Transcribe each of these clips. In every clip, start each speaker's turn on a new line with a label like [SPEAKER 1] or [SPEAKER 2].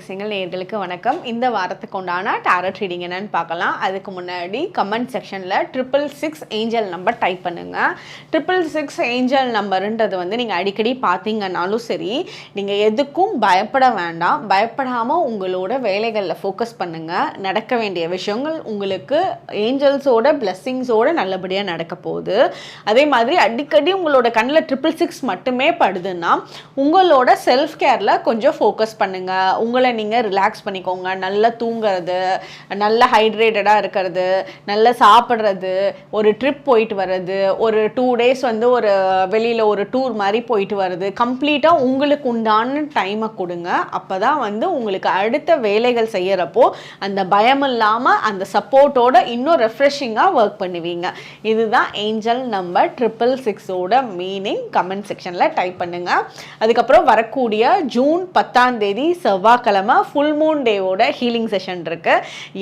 [SPEAKER 1] ஜோதிட நேயர்களுக்கு வணக்கம். இந்த வாரத்துக்கு உண்டான டேரட் ரீடிங் என்னன்னு பார்க்கலாம். அதுக்கு முன்னாடி கமெண்ட் செக்ஷனில் triple six angel number type பண்ணுங்க. ட்ரிபிள் சிக்ஸ் ஏஞ்சல் நம்பருன்றது வந்து நீங்கள் அடிக்கடி பார்த்தீங்கன்னாலும் சரி நீங்கள் எதுக்கும் பயப்பட வேண்டாம். பயப்படாமல் உங்களோட வேலைகளில் ஃபோக்கஸ் பண்ணுங்கள் நடக்க வேண்டிய விஷயங்கள் உங்களுக்கு ஏஞ்சல்ஸோட பிளெஸ்ஸிங்ஸோட நல்லபடியாக நடக்க போகுது. அதே மாதிரி அடிக்கடி உங்களோட கண்ணில் ட்ரிபிள் சிக்ஸ் மட்டுமே படுதுன்னா உங்களோட செல்ஃப் கேரில் கொஞ்சம் ஃபோக்கஸ் பண்ணுங்கள் உங்களை நீங்கள் ரிலாக்ஸ் பண்ணிக்கோங்க. நல்லா தூங்குறது நல்ல ஹைட்ரேட்டடாக இருக்கிறது நல்லா சாப்பிட்றது ஒரு ட்ரிப் போயிட்டு வர்றது ஒரு டூ டேஸ் வந்து ஒரு வெளியில் ஒரு டூர் மாதிரி போயிட்டு வர்றது கம்ப்ளீட்டாக உங்களுக்கு உண்டான டைமை கொடுங்க. அப்போ தான் வந்து உங்களுக்கு அடுத்த வேலைகள் செய்கிறப்போ அந்த பயம் இல்லாமல் அந்த சப்போர்ட்டோட இன்னும் ரெஃப்ரெஷிங்காக ஒர்க் பண்ணுவீங்க. இதுதான் ஏஞ்சல் நம்பர் ட்ரிபிள் சிக்ஸோட மீனிங் கமெண்ட் செக்ஷனில் டைப் பண்ணுங்கள் அதுக்கப்புறம் வரக்கூடிய ஜூன் பத்தாம் தேதி செவ்வாய்க்கிழமை ஃபுல் மூன் டேவோட ஹீலிங் செஷன் இருக்கு.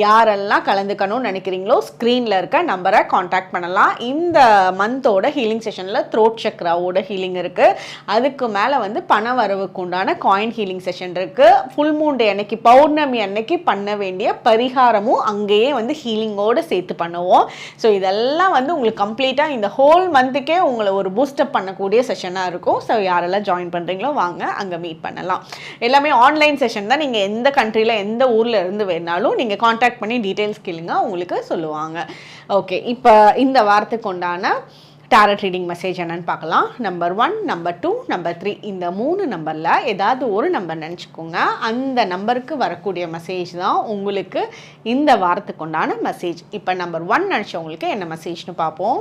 [SPEAKER 1] யாரெல்லாம் கலந்துக்கணும்னு நினைக்கிறீங்களோ ஸ்க்ரீனில் இருக்க நம்பரை காண்டாக்ட் பண்ணலாம். இந்த மந்தோட ஹீலிங் செஷனில் த்ரோட் சக்ராவோட ஹீலிங் இருக்கு. அதுக்கு மேலே வந்து பண வரவுக்கு உண்டான காயின் ஹீலிங் செஷன் இருக்கு. ஃபுல் மூன் டே அன்னைக்கு பௌர்ணமி அன்னைக்கு பண்ண வேண்டிய பரிகாரமும் அங்கேயே வந்து ஹீலிங்கோடு சேர்த்து பண்ணுவோம். ஸோ இதெல்லாம் வந்து உங்களுக்கு கம்ப்ளீட்டாக இந்த ஹோல் மந்த்துக்கே உங்களை ஒரு பூஸ்டப் பண்ணக்கூடிய செஷனாக இருக்கும். ஸோ யாரெல்லாம் ஜாயின் பண்ணுறீங்களோ வாங்க அங்கே மீட் பண்ணலாம். எல்லாமே ஆன்லைன் செஷன் தான். நீங்கள் நீங்கள் எந்த கண்ட்ரியில் எந்த ஊரில் இருந்து வேணாலும் நீங்கள் காண்டாக்ட் பண்ணி டீட்டெயில்ஸ் கேளுங்க உங்களுக்கு சொல்லுவாங்க. ஓகே இப்போ இந்த வாரத்துக்கு உண்டான டேரட் ரீடிங் மெசேஜ் என்னன்னு பார்க்கலாம். Number one number two number three இந்த மூணு நம்பரில் ஏதாவது ஒரு நம்பர் நினச்சிக்கோங்க. அந்த நம்பருக்கு வரக்கூடிய மெசேஜ் தான் உங்களுக்கு இந்த வாரத்துக்கு உண்டான மெசேஜ் இப்போ நம்பர் ஒன் நினச்சவங்களுக்கு என்ன மெசேஜ்னு பார்ப்போம்.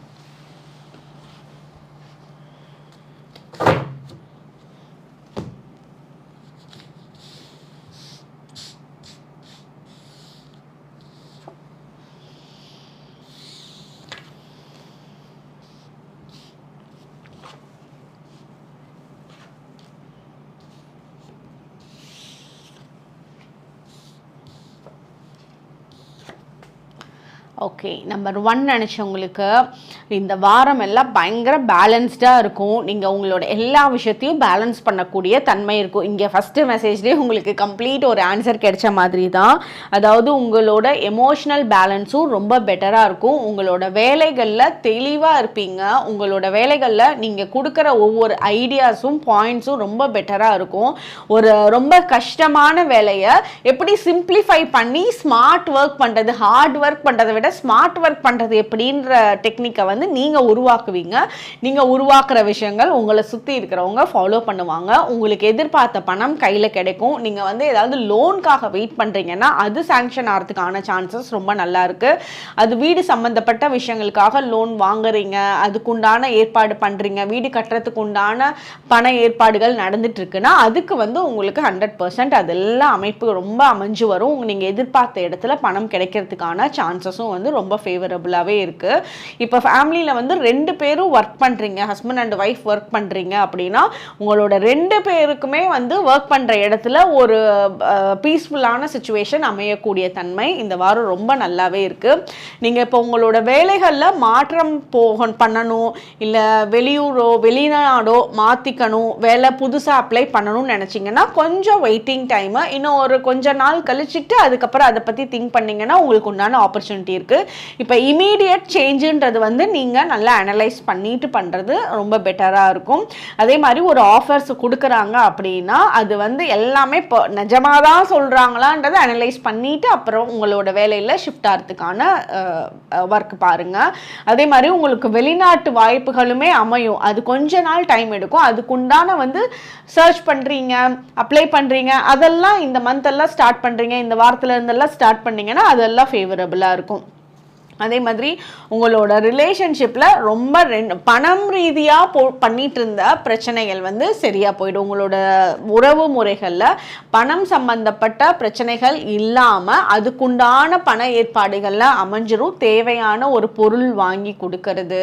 [SPEAKER 1] ஓகே நம்பர் ஒன் நினச்சவங்களுக்கு இந்த வாரம் எல்லாம் பயங்கர பேலன்ஸ்டாக இருக்கும். நீங்கள் உங்களோட எல்லா விஷயத்தையும் பேலன்ஸ் பண்ணக்கூடிய தன்மை இருக்கும். இங்கே ஃபஸ்ட்டு மெசேஜ்லேயே உங்களுக்கு கம்ப்ளீட் ஒரு ஆன்சர் கிடைச்ச மாதிரி தான். அதாவது உங்களோட எமோஷ்னல் பேலன்ஸும் ரொம்ப பெட்டராக இருக்கும். உங்களோட வேலைகளில் தெளிவாக இருப்பீங்க. உங்களோட வேலைகளில் நீங்கள் கொடுக்குற ஒவ்வொரு ஐடியாஸும் பாயிண்ட்ஸும் ரொம்ப பெட்டராக இருக்கும். ஒரு ரொம்ப கஷ்டமான வேலையை எப்படி சிம்பிளிஃபை பண்ணி ஸ்மார்ட் ஒர்க் பண்ணுறது ஹார்ட் ஒர்க் பண்ணுறதை விட ஸ்மார்ட் ஒர்க் பண்ணுறது எப்படின்ற டெக்னிக்கை வந்து நீங்கள் உருவாக்குவீங்க. நீங்கள் உருவாக்குற விஷயங்கள் உங்களை சுற்றி இருக்கிறவங்க ஃபாலோ பண்ணுவாங்க. உங்களுக்கு எதிர்பார்த்த பணம் கையில் கிடைக்கும். நீங்கள் வந்து ஏதாவது லோனுக்காக வெயிட் பண்ணுறீங்கன்னா அது சாங்ஷன் ஆகிறதுக்கான சான்சஸ் ரொம்ப நல்லா இருக்குது அது வீடு சம்மந்தப்பட்ட விஷயங்களுக்காக லோன் வாங்குறீங்க. அதுக்குண்டான ஏற்பாடு பண்ணுறீங்க வீடு கட்டுறதுக்கு உண்டான பண ஏற்பாடுகள் நடந்துட்டு இருக்குன்னா அதுக்கு வந்து உங்களுக்கு ஹண்ட்ரட் பர்சன்ட் அதெல்லாம் அமைப்பு ரொம்ப அமைஞ்சு வரும். நீங்கள் எதிர்பார்த்த இடத்துல பணம் கிடைக்கிறதுக்கான சான்சஸும் வந்து ரொம்ப ஃபேவரபுளாகவே இருக்குது இப்போ ஃபேமிலியில் வந்து ரெண்டு பேரும் ஒர்க் பண்ணுறீங்க ஹஸ்பண்ட் அண்ட் ஒய்ஃப் ஒர்க் பண்ணுறீங்க அப்படின்னா உங்களோட ரெண்டு பேருக்குமே வந்து ஒர்க் பண்ணுற இடத்துல ஒரு பீஸ்ஃபுல்லான சுச்சுவேஷன் அமையக்கூடிய தன்மை இந்த வாரம் ரொம்ப நல்லாவே இருக்குது நீங்கள் இப்போ உங்களோட வேலைகளில் மாற்றம் போக பண்ணணும். இல்லை வெளியூரோ வெளிநாடோ மாற்றிக்கணும் வேலை புதுசாக அப்ளை பண்ணணும்னு நினச்சிங்கன்னா கொஞ்சம் வெயிட்டிங் டைமு இன்னும் ஒரு கொஞ்ச நாள் கழிச்சிட்டு அதுக்கப்புறம் அதை பற்றி திங்க் பண்ணிங்கன்னா உங்களுக்கு உண்டான ஆப்பர்ச்சுனிட்டி இருக்குது இப்போ இமீடியட் சேஞ்சுன்றது வந்து நீங்கள் நல்லா அனலைஸ் பண்ணிட்டு பண்ணுறது ரொம்ப பெட்டராக இருக்கும். அதே மாதிரி ஒரு ஆஃபர்ஸ் கொடுக்குறாங்க அப்படின்னா அது வந்து எல்லாமே இப்போ நிஜமாக தான் சொல்கிறாங்களான்றதை அனலைஸ் பண்ணிவிட்டு அப்புறம் உங்களோட வேலையில் ஷிஃப்ட் ஆகிறதுக்கான ஒர்க் பாருங்கள் அதே மாதிரி உங்களுக்கு வெளிநாட்டு வாய்ப்புகளுமே அமையும். அது கொஞ்ச நாள் டைம் எடுக்கும். அதுக்குண்டான வந்து சர்ச் பண்ணுறீங்க அப்ளை பண்ணுறீங்க அதெல்லாம் இந்த மந்த் எல்லாம் ஸ்டார்ட் பண்ணுறீங்க இந்த வாரத்தில் இருந்தெல்லாம் ஸ்டார்ட் பண்ணீங்கன்னா அதெல்லாம் ஃபேவரபுளாக இருக்கும். அதே மாதிரி உங்களோட ரிலேஷன்ஷிப்பில் ரொம்ப ரெண்டு பணம் ரீதியாக போ பண்ணிகிட்டு இருந்த பிரச்சனைகள் வந்து சரியாக போயிடும். உங்களோட உறவு முறைகளில் பணம் சம்பந்தப்பட்ட பிரச்சனைகள் இல்லாமல் அதுக்குண்டான பண ஏற்பாடுகளில் அமைஞ்சிரும். தேவையான ஒரு பொருள் வாங்கி கொடுக்கறது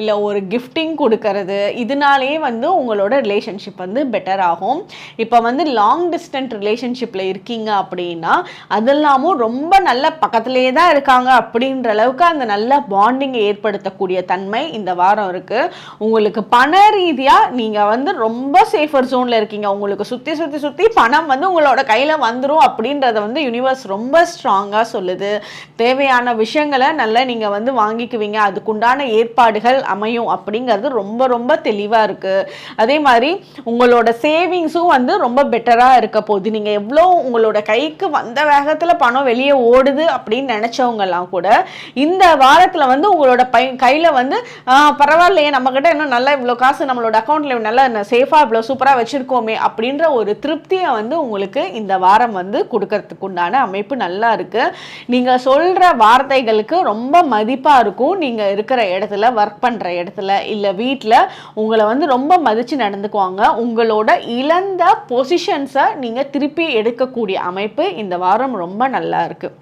[SPEAKER 1] இல்லை ஒரு கிஃப்டிங் கொடுக்கறது இதனாலேயே வந்து உங்களோட ரிலேஷன்ஷிப் வந்து பெட்டர் ஆகும். இப்போ வந்து லாங் டிஸ்டன்ட் ரிலேஷன்ஷிப்பில் இருக்கீங்க அப்படின்னா அதெல்லாமும் ரொம்ப நல்ல பக்கத்துலேயே தான் இருக்காங்க அப்படின்ற அளவுக்கு அந்த நல்ல பாண்டிங்கை ஏற்படுத்தக்கூடிய தன்மை இந்த வாரம் இருக்குது உங்களுக்கு பண ரீதியாக நீங்கள் வந்து ரொம்ப சேஃபர் ஜோனில் இருக்கீங்க. உங்களுக்கு சுற்றி சுற்றி சுற்றி பணம் வந்து உங்களோட கையில் வந்துடும் அப்படின்றத வந்து யூனிவர்ஸ் ரொம்ப ஸ்ட்ராங்காக சொல்லுது. தேவையான விஷயங்களை நல்லா நீங்கள் வந்து வாங்கிக்குவீங்க. அதுக்குண்டான ஏற்பாடுகள் அமையும் அப்படிங்கிறது ரொம்ப ரொம்ப தெளிவாக இருக்குது அதே மாதிரி உங்களோட சேவிங்ஸும் வந்து ரொம்ப பெட்டராக இருக்க போகுது. நீங்கள் எவ்வளோ உங்களோட கைக்கு வந்த வேகத்தில் பணம் வெளியே ஓடுது அப்படின்னு நினச்சவங்கலாம் கூட இந்த இந்த வாரத்தில் வந்து உங்களோட பை கையில் வந்து பரவாயில்லையே நம்மக்கிட்ட இன்னும் நல்லா இவ்வளோ காசு நம்மளோட அக்கௌண்ட்டில் நல்லா சேஃபாக இவ்வளோ சூப்பராக வச்சுருக்கோமே அப்படின்ற ஒரு திருப்தியை வந்து உங்களுக்கு இந்த வாரம் வந்து கொடுக்கறதுக்கு உண்டான அமைப்பு நல்லா இருக்குது நீங்கள் சொல்கிற வார்த்தைகளுக்கு ரொம்ப மதிப்பாக இருக்கும். நீங்கள் இருக்கிற இடத்துல ஒர்க் பண்ணுற இடத்துல இல்லை வீட்டில் உங்களை வந்து ரொம்ப மதித்து நடந்துக்குவாங்க. உங்களோட இழந்த பொசிஷன்ஸை நீங்கள் திருப்பி எடுக்கக்கூடிய அமைப்பு இந்த வாரம் ரொம்ப நல்லா இருக்குது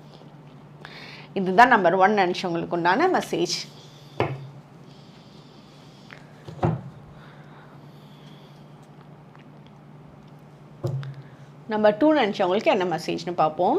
[SPEAKER 1] இதுதான் நம்பர் ஒன் நினச்சவங்களுக்கு உண்டான மெசேஜ் நம்பர் டூ நினச்சவங்களுக்கு என்ன மெசேஜ்னு பார்ப்போம்.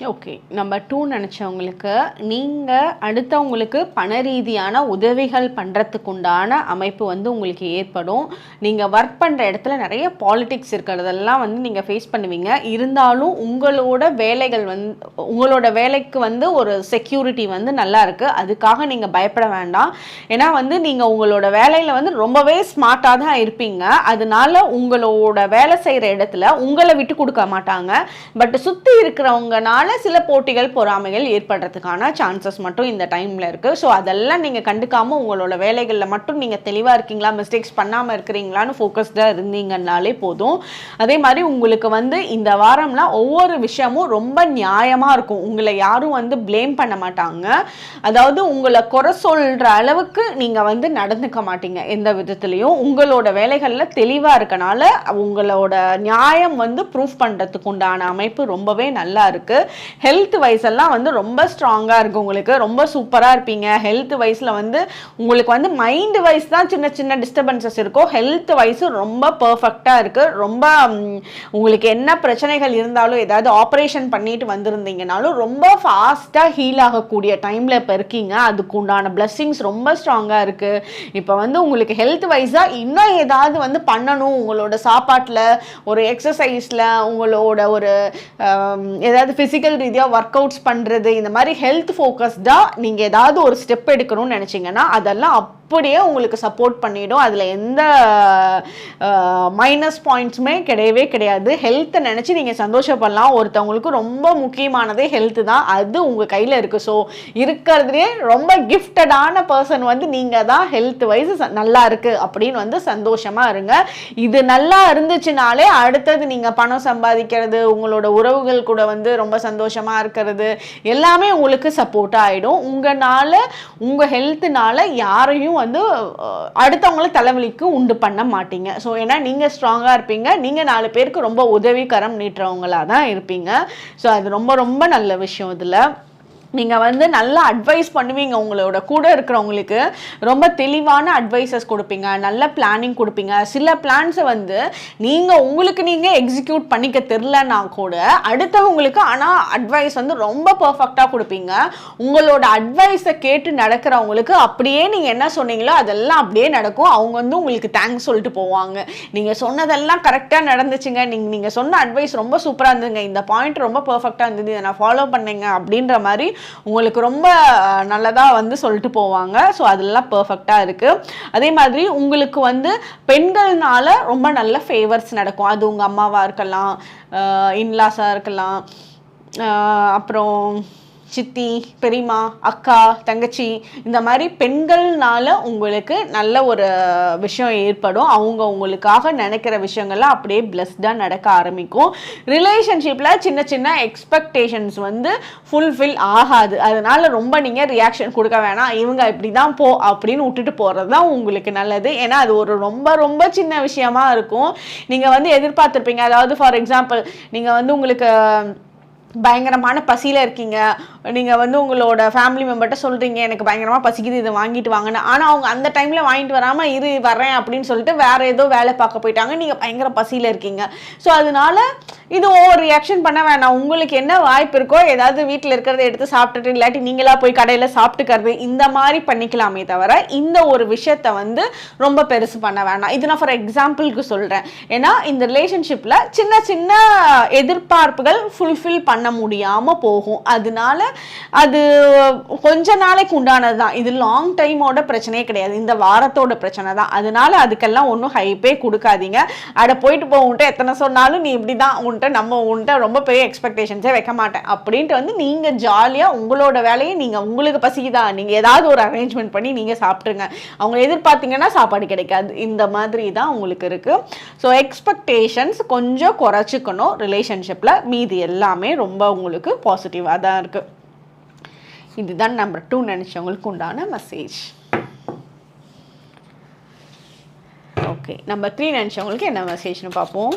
[SPEAKER 1] ஓகே நம்பர் டூ நினச்சவங்களுக்கு நீங்கள் அடுத்தவங்களுக்கு பண ரீதியான உதவிகள் பண்ணுறதுக்குண்டான அமைப்பு வந்து உங்களுக்கு ஏற்படும். நீங்கள் ஒர்க் பண்ணுற இடத்துல நிறைய பாலிடிக்ஸ் இருக்கிறதெல்லாம் வந்து நீங்கள் ஃபேஸ் பண்ணுவீங்க. இருந்தாலும் உங்களோட வேலைகள் வந்து உங்களோட வேலைக்கு வந்து ஒரு செக்யூரிட்டி வந்து நல்லா இருக்குது அதுக்காக நீங்கள் பயப்பட வேண்டாம். ஏன்னா வந்து நீங்கள் உங்களோட வேலையில் வந்து ரொம்பவே ஸ்மார்ட்டாக தான் இருப்பீங்க. அதனால உங்களோட வேலை செய்கிற இடத்துல உங்களை விட்டு கொடுக்க மாட்டாங்க. பட் சுற்றி இருக்கிறவங்கனால சில போட்டிகள் பொறாமைகள் ஏற்படுறதுக்கான சான்சஸ் மட்டும் இந்த டைமில் இருக்குது ஸோ அதெல்லாம் நீங்கள் கண்டுக்காமல் உங்களோட வேலைகளில் மட்டும் நீங்கள் தெளிவாக இருக்கீங்களா? மிஸ்டேக்ஸ் பண்ணாமல் இருக்கிறீங்களான்னு ஃபோக்கஸ்டாக இருந்தீங்கன்னாலே போதும். அதே மாதிரி உங்களுக்கு வந்து இந்த வாரம்லாம் ஒவ்வொரு விஷயமும் ரொம்ப நியாயமாக இருக்கும். உங்களை யாரும் வந்து ப்ளேம் பண்ண மாட்டாங்க. அதாவது உங்களை குறை சொல்கிற அளவுக்கு நீங்கள் வந்து நடந்துக்க மாட்டீங்க. எந்த விதத்துலேயும் உங்களோட வேலைகளில் தெளிவாக இருக்கனால உங்களோட நியாயம் வந்து ப்ரூஃப் பண்ணுறதுக்கு உண்டான அமைப்பு ரொம்பவே நல்லா இருக்குது ஹெல்த் வைஸ் எல்லாம் வந்து ரொம்ப ஸ்ட்ராங்காக இருக்கும் உங்களுக்கு. ரொம்ப சூப்பராக இருப்பீங்க. ஹெல்த் வைஸில் வந்து உங்களுக்கு வந்து மைண்ட் வைஸ் தான் சின்ன சின்ன டிஸ்டர்பன்சஸ் இருக்கும். ஹெல்த் வைஸும் ரொம்ப பர்ஃபெக்டாக இருக்குது ரொம்ப உங்களுக்கு என்ன பிரச்சனைகள் இருந்தாலும் ஏதாவது ஆப்ரேஷன் பண்ணிட்டு வந்திருந்தீங்கனாலும் ரொம்ப ஃபாஸ்ட்டாக ஹீல் ஆகக்கூடிய டைமில் இப்போ இருக்கீங்க. அதுக்கு உண்டான பிளஸ்ஸிங்ஸ் ரொம்ப ஸ்ட்ராங்காக இருக்குது இப்போ வந்து உங்களுக்கு ஹெல்த் வைஸாக இன்னும் ஏதாவது வந்து பண்ணணும். உங்களோட சாப்பாட்டில் ஒரு எக்ஸசைஸில் உங்களோட ஒரு ஏதாவது ஃபிசிக் ஃபிசிக்கல் ரீதியாக ஒர்க் அவுட்ஸ் பண்ணுறது இந்த மாதிரி ஹெல்த் ஃபோக்கஸ்டாக நீங்கள் ஏதாவது ஒரு ஸ்டெப் எடுக்கணும்னு நினச்சிங்கன்னா அதெல்லாம் அப்படியே உங்களுக்கு சப்போர்ட் பண்ணிடும். அதில் எந்த மைனஸ் பாயிண்ட்ஸுமே கிடையவே கிடையாது. ஹெல்த்தை நினச்சி நீங்கள் சந்தோஷப்படலாம். ஒருத்தவங்களுக்கு ரொம்ப முக்கியமானதே ஹெல்த்து தான். அது உங்கள் கையில் இருக்குது ஸோ இருக்கிறதுலே ரொம்ப கிஃப்டடான பர்சன் வந்து நீங்கள் தான் ஹெல்த் வைஸ் நல்லா இருக்குது அப்படின்னு வந்து சந்தோஷமாக இருங்க. இது நல்லா இருந்துச்சுனாலே அடுத்தது நீங்கள் பணம் சம்பாதிக்கிறது உங்களோட உறவுகள் கூட வந்து ரொம்ப சந்தோஷமாக இருக்கிறது எல்லாமே உங்களுக்கு சப்போர்ட்டாக ஆகிடும் உங்களால் உங்கள் ஹெல்த்துனால யாரையும் வந்து அடுத்தவங்களை அடுத்தவங்கள தலைவலிக்கு உண்டு பண்ண மாட்டீங்க. ஸோ ஏன்னா நீங்கள் ஸ்ட்ராங்காக இருப்பீங்க. நீங்கள் நாலு பேருக்கு ரொம்ப உதவிக்கரம் நீட்டுறவங்களாக தான் இருப்பீங்க. ஸோ அது ரொம்ப ரொம்ப நல்ல விஷயம் இதில். நீங்கள் வந்து நல்லா அட்வைஸ் பண்ணுவீங்க உங்களோட கூட இருக்கிறவங்களுக்கு. ரொம்ப தெளிவான அட்வைசஸ் கொடுப்பீங்க நல்ல பிளானிங் கொடுப்பீங்க. சில பிளான்ஸை வந்து நீங்கள் உங்களுக்கு நீங்கள் எக்ஸிக்யூட் பண்ணிக்க தெரிலனா கூட அடுத்தவங்களுக்கு ஆனால் அட்வைஸ் வந்து ரொம்ப பர்ஃபெக்டாக கொடுப்பீங்க. உங்களோட அட்வைஸை கேட்டு நடக்கிறவங்களுக்கு அப்படியே நீங்கள் என்ன சொன்னீங்களோ அதெல்லாம் அப்படியே நடக்கும். அவங்க வந்து உங்களுக்கு தேங்க்ஸ் சொல்லிட்டு போவாங்க. நீங்கள் சொன்னதெல்லாம் கரெக்டாக நடந்துச்சுங்க. நீங்கள் நீங்கள் சொன்ன அட்வைஸ் ரொம்ப சூப்பராக இருந்ததுங்க. இந்த பாயிண்ட் ரொம்ப பர்ஃபெக்டாக இருந்தது. இதை நான் ஃபாலோ பண்ணேங்க அப்படின்ற மாதிரி உங்களுக்கு ரொம்ப நல்லதாக வந்து சொல்லிட்டு போவாங்க. ஸோ அதெல்லாம் பர்ஃபெக்டாக இருக்குது அதே மாதிரி உங்களுக்கு வந்து பெண்கள்னால ரொம்ப நல்ல ஃபேவர்ஸ் நடக்கும். அது உங்கள் அம்மாவாக இருக்கலாம் இன்லாஸாக இருக்கலாம். ஆஹ் அப்புறம் சித்தி பெரியம்மா அக்கா தங்கச்சி இந்த மாதிரி பெண்கள்னால உங்களுக்கு நல்ல ஒரு விஷயம் ஏற்படும். அவங்க உங்களுக்காக நினைக்கிற விஷயங்கள்லாம் அப்படியே பிளஸ்டாக நடக்க ஆரம்பிக்கும். ரிலேஷன்ஷிப்பில் சின்ன சின்ன எக்ஸ்பெக்டேஷன்ஸ் வந்து ஃபுல்ஃபில் ஆகாது. அதனால ரொம்ப நீங்கள் ரியாக்ஷன் கொடுக்க வேணாம். இவங்க இப்படி தான் போ அப்படின்னு விட்டுட்டு போகிறது தான் உங்களுக்கு நல்லது. ஏன்னா அது ஒரு ரொம்ப ரொம்ப சின்ன விஷயமா இருக்கும். நீங்கள் வந்து எதிர்பார்த்துருப்பீங்க. அதாவது ஃபார் எக்ஸாம்பிள் நீங்கள் வந்து உங்களுக்கு பயங்கரமான பசியில் இருக்கீங்க. நீங்கள் வந்து உங்களோட ஃபேமிலி மெம்பர்கிட்ட சொல்கிறீங்க எனக்கு பயங்கரமாக பசிக்குது இதை வாங்கிட்டு வாங்கன்னு. ஆனால் அவங்க அந்த டைமில் வாங்கிட்டு வராமல் இரு வரேன் அப்படின்னு சொல்லிட்டு வேறு ஏதோ வேலை பார்க்க போயிட்டாங்க. நீங்கள் பயங்கர பசியில் இருக்கீங்க. ஸோ அதனால இது ஓவர் ரியாக்ஷன் பண்ண வேணாம். உங்களுக்கு என்ன வாய்ப்பு இருக்கோ ஏதாவது வீட்டில் இருக்கிறத எடுத்து சாப்பிட்டுட்டு இல்லாட்டி நீங்களா போய் கடையில் சாப்பிட்டுக்கிறது இந்த மாதிரி பண்ணிக்கலாமே தவிர இந்த ஒரு விஷயத்த வந்து ரொம்ப பெருசு பண்ண வேணாம். இது நான் ஃபார் எக்ஸாம்பிளுக்கு சொல்கிறேன் ஏன்னா இந்த ரிலேஷன்ஷிப்பில் சின்ன சின்ன எதிர்பார்ப்புகள் ஃபுல்ஃபில் பண்ண முடியாமல் போகும். அதனால அது கொஞ்ச நாளைக்கு உண்டானது தான். இது லாங் டைமோட பிரச்சனையே கிடையாது. இந்த வாரத்தோட பிரச்சனை தான். அதனால அதுக்கெல்லாம் ஒன்றும் ஹைப்பே கொடுக்காதீங்க. அட போயிட்டு போ எத்தனை சொன்னாலும் நீ இப்படி தான் உன்ட்ட நம்ம உன்ட்ட ரொம்ப பெரிய எக்ஸ்பெக்டேஷன்ஸே வைக்க மாட்டேன். அப்படின்ட்டு வந்து நீங்கள் ஜாலியாக உங்களோட வேலையை நீங்கள் உங்களுக்கு பசிக்குதா? நீங்கள் ஏதாவது ஒரு அரேஞ்ச்மெண்ட் பண்ணி நீங்கள் சாப்பிட்ருங்க அவங்க எதிர்பார்த்தீங்கன்னா சாப்பாடு கிடைக்காது. இந்த மாதிரி தான் உங்களுக்கு இருக்குது ஸோ எக்ஸ்பெக்டேஷன்ஸ் கொஞ்சம் குறைச்சிக்கணும். ரிலேஷன்ஷிப்பில் மீதி எல்லாமே ரொம்ப உங்களுக்கு பாசிட்டிவாக தான் இருக்குது இதுதான் நம்பர் டூ நினச்சவங்களுக்கு உண்டான மெசேஜ் ஓகே நம்பர் த்ரீ நினச்சவங்களுக்கு என்ன மெசேஜ்னு பார்ப்போம்.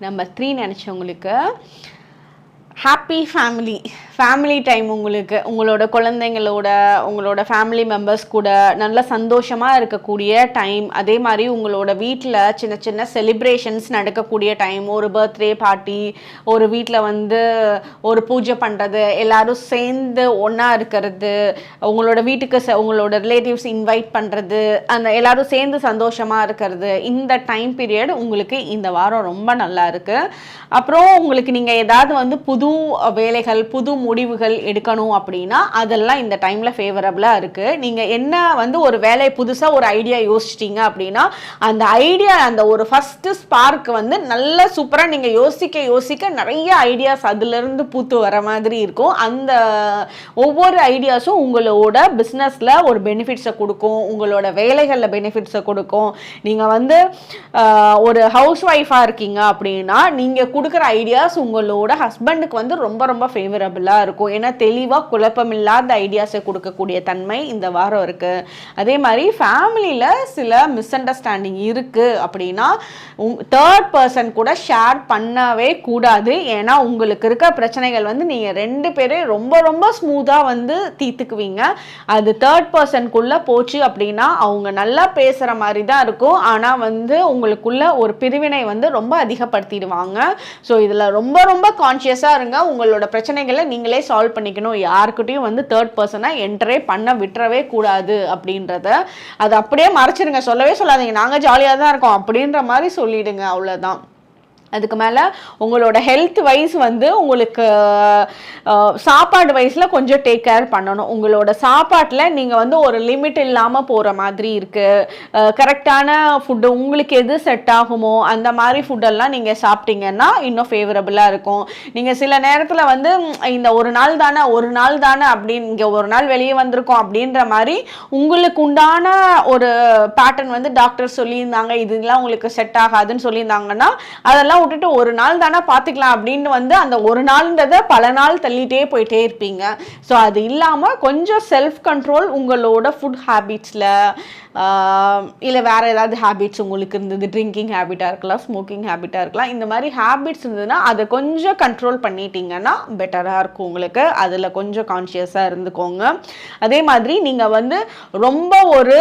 [SPEAKER 1] நம்பர் த்ரீ நினச்சவங்களுக்கு ஹாப்பி ஃபேமிலி ஃபேமிலி டைம் உங்களுக்கு உங்களோட குழந்தைங்களோட உங்களோட ஃபேமிலி மெம்பர்ஸ் கூட நல்ல சந்தோஷமாக இருக்கக்கூடிய டைம் அதே மாதிரி உங்களோட வீட்டில் சின்ன சின்ன செலிப்ரேஷன்ஸ் நடக்கக்கூடிய டைம் ஒரு பர்த்டே பார்ட்டி ஒரு வீட்டில் வந்து ஒரு பூஜை பண்ணுறது எல்லோரும் சேர்ந்து ஒன்றா இருக்கிறது உங்களோட வீட்டுக்கு ச- உங்களோட ரிலேட்டிவ்ஸ் இன்வைட் பண்ணுறது அந்த எல்லோரும் சேர்ந்து சந்தோஷமாக இருக்கிறது. இந்த டைம் பீரியட் உங்களுக்கு இந்த வாரம் ரொம்ப நல்லா இருக்குது அப்புறம் உங்களுக்கு நீங்கள் ஏதாவது வந்து புது புது வேலைகள் புது முடிவுகள் எடுக்கணும் அப்படின்னா அதெல்லாம் இந்த டைமில் ஃபேவரபுளாக இருக்குது நீங்கள் என்ன வந்து ஒரு வேலையை புதுசாக ஒரு ஐடியா யோசிச்சிட்டிங்க அப்படின்னா அந்த ஐடியா அந்த ஒரு ஃபஸ்ட்டு ஸ்பார்க் வந்து நல்ல சூப்பராக நீங்கள் யோசிக்க யோசிக்க நிறைய ஐடியாஸ் அதுலேருந்து பூத்து வர மாதிரி இருக்கும். அந்த ஒவ்வொரு ஐடியாஸும் உங்களோட பிஸ்னஸில் ஒரு பெனிஃபிட்ஸை கொடுக்கும் உங்களோட வேலைகளில் பெனிஃபிட்ஸை கொடுக்கும். நீங்கள் வந்து ஒரு ஹவுஸ் ஒய்ஃபாக இருக்கீங்க அப்படின்னா நீங்கள் கொடுக்குற ஐடியாஸ் உங்களோட ஹஸ்பண்டுக்கு வந்து ரொம்ப ரொம்ப ஃபேவரபுளாக இருக்கும். ஏன்னா தெளிவாக குழப்பமில்லாத ஐடியாஸை கொடுக்கக்கூடிய தன்மை இந்த வாரம் இருக்குது அதே மாதிரி ஃபேமிலியில் சில மிஸ் அண்டர்ஸ்டாண்டிங் இருக்குது அப்படின்னா தேர்ட் பர்சன் கூட ஷேர் பண்ணவே கூடாது. ஏன்னா உங்களுக்கு இருக்க பிரச்சனைகள் வந்து நீங்கள் ரெண்டு பேரே ரொம்ப ரொம்ப ஸ்மூத்தாக வந்து தீர்த்துக்குவீங்க. அது தேர்ட் பர்சனுக்குள்ளே போச்சு அப்படின்னா அவங்க நல்லா பேசுகிற மாதிரி தான் இருக்கும். ஆனால் வந்து உங்களுக்குள்ள ஒரு பிரிவினை வந்து ரொம்ப அதிகப்படுத்திடுவாங்க. ஸோ இதில் ரொம்ப ரொம்ப கான்ஷியஸாக இருங்க. உங்களோட பிரச்சனைகளை நீங்களே சால்வ் பண்ணிக்கணும். யாருக்கிட்டையும் வந்து தேர்ட் பர்சனாக என்டரே பண்ண விட்டுறவே கூடாது அப்படின்றத அது அப்படியே மறைச்சிருங்க. சொல்லவே சொல்லாதீங்க. நாங்கள் ஜாலியாக தான் இருக்கோம் அப்படின்ற மாதிரி சொல்லிடுங்க. அவ்வளோதான் அதுக்கு மேலே உங்களோட ஹெல்த் வைஸ் வந்து உங்களுக்கு சாப்பாடு வைஸில் கொஞ்சம் டேக் கேர் பண்ணணும். உங்களோட சாப்பாட்டில் நீங்கள் வந்து ஒரு லிமிட் இல்லாமல் போகிற மாதிரி இருக்குது கரெக்டான ஃபுட்டு உங்களுக்கு எது செட் ஆகுமோ அந்த மாதிரி ஃபுட்டெல்லாம் நீங்கள் சாப்பிட்டீங்கன்னா இன்னும் ஃபேவரபுளாக இருக்கும். நீங்கள் சில நேரத்தில் வந்து இந்த ஒரு நாள் தானே ஒரு நாள் தானே அப்படின்னு இங்கே ஒரு நாள் வெளியே வந்திருக்கோம் அப்படின்ற மாதிரி உங்களுக்கு உண்டான ஒரு பேட்டர்ன் வந்து டாக்டர் சொல்லியிருந்தாங்க. இதெல்லாம் உங்களுக்கு செட் ஆகாதுன்னு சொல்லியிருந்தாங்கன்னா அதெல்லாம் விட்டுட்டு ஒரு நாள் தானே பார்த்துக்கலாம் அப்படின்னு வந்து அந்த ஒரு நாள்ன்றதை பல நாள் தள்ளிட்டே போயிட்டே இருப்பீங்க. ஸோ அது இல்லாமல் கொஞ்சம் செல்ஃப் கண்ட்ரோல் உங்களோட ஃபுட் ஹேபிட்ஸில் இல்லை வேறு ஏதாவது ஹேபிட்ஸ் உங்களுக்கு இருந்தது? ட்ரிங்கிங் ஹேபிட்டாக இருக்கலாம் ஸ்மோக்கிங் ஹேபிட்டாக இருக்கலாம். இந்த மாதிரி ஹேபிட்ஸ் இருந்ததுன்னா அதை கொஞ்சம் கண்ட்ரோல் பண்ணிட்டீங்கன்னா பெட்டராக இருக்கும் உங்களுக்கு. அதில் கொஞ்சம் கான்ஷியஸாக இருந்துக்கோங்க. அதே மாதிரி நீங்கள் வந்து ரொம்ப ஒரு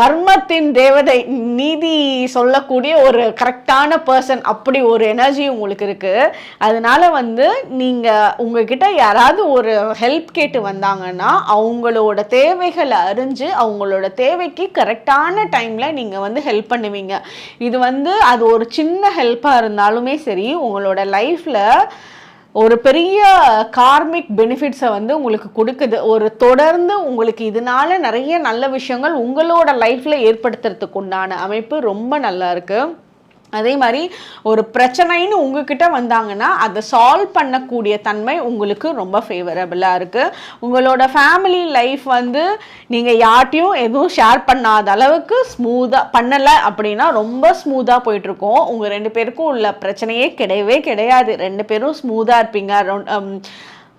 [SPEAKER 1] தர்மத்தின் தேவதை நீதி சொல்லக்கூடிய ஒரு கரெக்டான பர்சன் அப்படி ஒரு எனர்ஜி உங்களுக்கு இருக்குது அதனால வந்து நீங்கள் உங்ககிட்ட யாராவது ஒரு ஹெல்ப் கேட்டு வந்தாங்கன்னா அவங்களோட தேவைகளை அறிஞ்சு அவங்களோட தேவைக்கு கரெக்டான டைமில் நீங்கள் வந்து ஹெல்ப் பண்ணுவீங்க. இது வந்து அது ஒரு சின்ன ஹெல்ப்பாக இருந்தாலுமே சரி உங்களோட லைஃப்பில் ஒரு பெரிய கார்மிக் பெனிஃபிட்ஸை வந்து உங்களுக்கு கொடுக்குது. ஒரு தொடர்ந்து உங்களுக்கு இதனால நிறைய நல்ல விஷயங்கள் உங்களோட லைஃப்பில் ஏற்படுத்துறதுக்கு உண்டான அமைப்பு ரொம்ப நல்லா இருக்குது அதே மாதிரி ஒரு பிரச்சனைன்னு உங்ககிட்ட வந்தாங்கன்னா அதை சால்வ் பண்ணக்கூடிய தன்மை உங்களுக்கு ரொம்ப ஃபேவரபிளாக இருக்குது உங்களோட ஃபேமிலி லைஃப் வந்து நீங்கள் யார்ட்டையும் எதுவும் ஷேர் பண்ணாத அளவுக்கு ஸ்மூத்தாக பண்ணலை அப்படின்னா ரொம்ப ஸ்மூத்தாக போயிட்டுருக்கோம் உங்கள் ரெண்டு பேருக்கும் உள்ள பிரச்சனையே கிடையவே கிடையாது. ரெண்டு பேரும் ஸ்மூத்தாக இருப்பீங்க.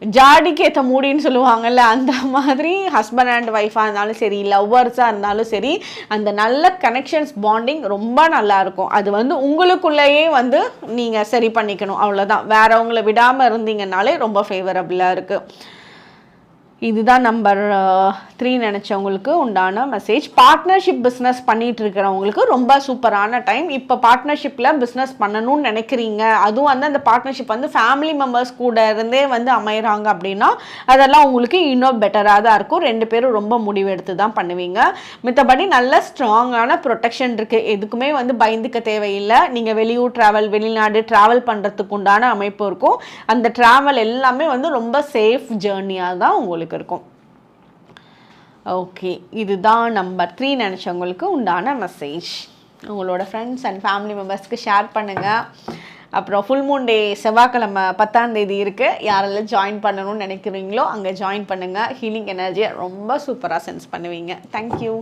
[SPEAKER 1] ஜாடிக்கு ஏற்ற மூடின்னு சொல்லுவாங்கல்ல அந்த மாதிரி ஹஸ்பண்ட் அண்ட் ஒய்ஃபாக இருந்தாலும் சரி லவ்வர்ஸாக இருந்தாலும் சரி அந்த நல்ல கனெக்ஷன்ஸ் பாண்டிங் ரொம்ப நல்லாயிருக்கும் அது வந்து உங்களுக்குள்ளேயே வந்து நீங்கள் சரி பண்ணிக்கணும். அவ்வளோதான் வேறவங்கள விடாமல் இருந்தீங்கன்னாலே ரொம்ப ஃபேவரபுளாக இருக்குது இதுதான் நம்பர் த்ரீ நினச்சவங்களுக்கு உண்டான மெசேஜ் பார்ட்னர்ஷிப் பிஸ்னஸ் பண்ணிட்டு இருக்கிறவங்களுக்கு ரொம்ப சூப்பரான டைம் இப்போ பார்ட்னர்ஷிப்பில் பிஸ்னஸ் பண்ணணும்னு நினைக்கிறீங்க. அதுவும் வந்து அந்த பார்ட்னர்ஷிப் வந்து ஃபேமிலி மெம்பர்ஸ் கூட இருந்தே வந்து அமைகிறாங்க அப்படின்னா அதெல்லாம் உங்களுக்கு இன்னும் பெட்டராக தான் இருக்கும். ரெண்டு பேரும் ரொம்ப முடிவெடுத்து தான் பண்ணுவீங்க. மித்தபடி நல்ல ஸ்ட்ராங்கான ப்ரொடெக்ஷன் இருக்குது எதுக்குமே வந்து பயந்துக்க தேவையில்லை. நீங்கள் வெளியூர் ட்ராவல் வெளிநாடு ட்ராவல் பண்ணுறதுக்கு உண்டான அமைப்பு இருக்கும். அந்த ட்ராவல் எல்லாமே வந்து ரொம்ப சேஃப் ஜேர்னியாக தான் உங்களுக்கு உங்களுக்கு இருக்கும். ஓகே இதுதான் நம்பர் த்ரீ நினச்சவங்களுக்கு உண்டான மெசேஜ் உங்களோட ஃப்ரெண்ட்ஸ் அண்ட் ஃபேமிலி மெம்பர்ஸ்க்கு ஷேர் பண்ணுங்கள் அப்புறம் ஃபுல் மூன் டே செவ்வாய்க்கிழமை பத்தாம் தேதி இருக்குது யாரெல்லாம் ஜாயின் பண்ணணும்னு நினைக்கிறீங்களோ அங்கே ஜாயின் பண்ணுங்கள் ஹீலிங் எனர்ஜியை ரொம்ப சூப்பராக சென்ஸ் பண்ணுவீங்க. தேங்க்யூ